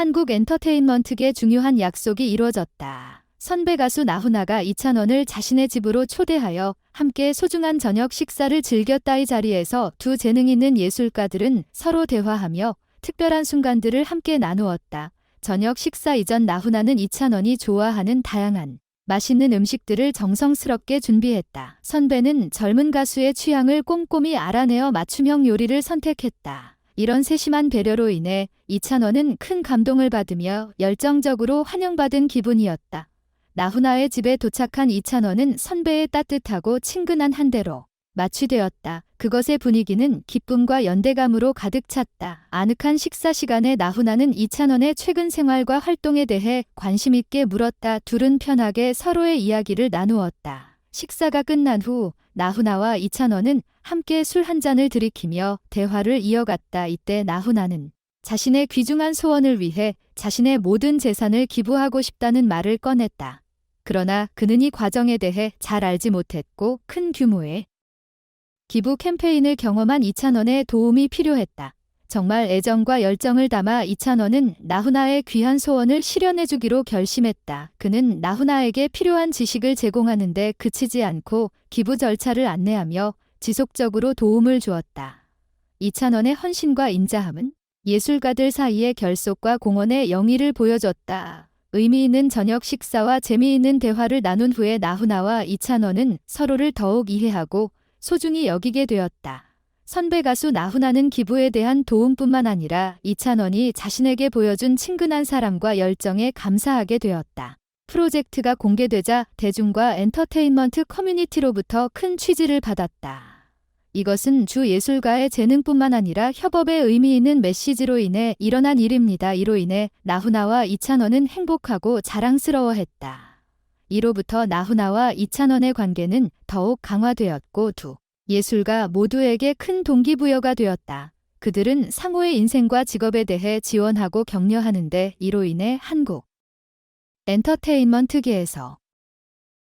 한국 엔터테인먼트계 중요한 약속이 이루어졌다. 선배 가수 나훈아가 이찬원을 자신의 집으로 초대하여 함께 소중한 저녁 식사를 즐겼다 이 자리에서 두 재능 있는 예술가들은 서로 대화하며 특별한 순간들을 함께 나누었다. 저녁 식사 이전 나훈아는 이찬원이 좋아하는 다양한 맛있는 음식들을 정성스럽게 준비했다. 선배는 젊은 가수의 취향을 꼼꼼히 알아내어 맞춤형 요리를 선택했다. 이런 세심한 배려로 인해 이찬원은 큰 감동을 받으며 열정적으로 환영받은 기분이었다. 나훈아의 집에 도착한 이찬원은 선배의 따뜻하고 친근한 한대로 마취되었다. 그것의 분위기는 기쁨과 연대감으로 가득 찼다. 아늑한 식사 시간에 나훈아는 이찬원의 최근 생활과 활동에 대해 관심 있게 물었다. 둘은 편하게 서로의 이야기를 나누었다. 식사가 끝난 후 나훈아와 이찬원은 함께 술 한 잔을 들이키며 대화를 이어갔다. 이때 나훈아는 자신의 귀중한 소원을 위해 자신의 모든 재산을 기부하고 싶다는 말을 꺼냈다. 그러나 그는 이 과정에 대해 잘 알지 못했고 큰 규모의 기부 캠페인을 경험한 이찬원의 도움이 필요했다. 정말 애정과 열정을 담아 이찬원은 나훈아의 귀한 소원을 실현해주기로 결심했다. 그는 나훈아에게 필요한 지식을 제공하는데 그치지 않고 기부 절차를 안내하며 지속적으로 도움을 주었다. 이찬원의 헌신과 인자함은 예술가들 사이의 결속과 공헌의 영의를 보여줬다. 의미 있는 저녁 식사와 재미있는 대화를 나눈 후에 나훈아와 이찬원은 서로를 더욱 이해하고 소중히 여기게 되었다. 선배 가수 나훈아는 기부에 대한 도움뿐만 아니라 이찬원이 자신에게 보여준 친근한 사랑과 열정에 감사하게 되었다. 프로젝트가 공개되자 대중과 엔터테인먼트 커뮤니티로부터 큰 취지를 받았다. 이것은 주 예술가의 재능뿐만 아니라 협업의 의미 있는 메시지로 인해 일어난 일입니다. 이로 인해 나훈아와 이찬원은 행복하고 자랑스러워했다. 이로부터 나훈아와 이찬원의 관계는 더욱 강화되었고 두 예술가 모두에게 큰 동기부여가 되었다. 그들은 상호의 인생과 직업에 대해 지원하고 격려하는데 이로 인해 한국 엔터테인먼트계에서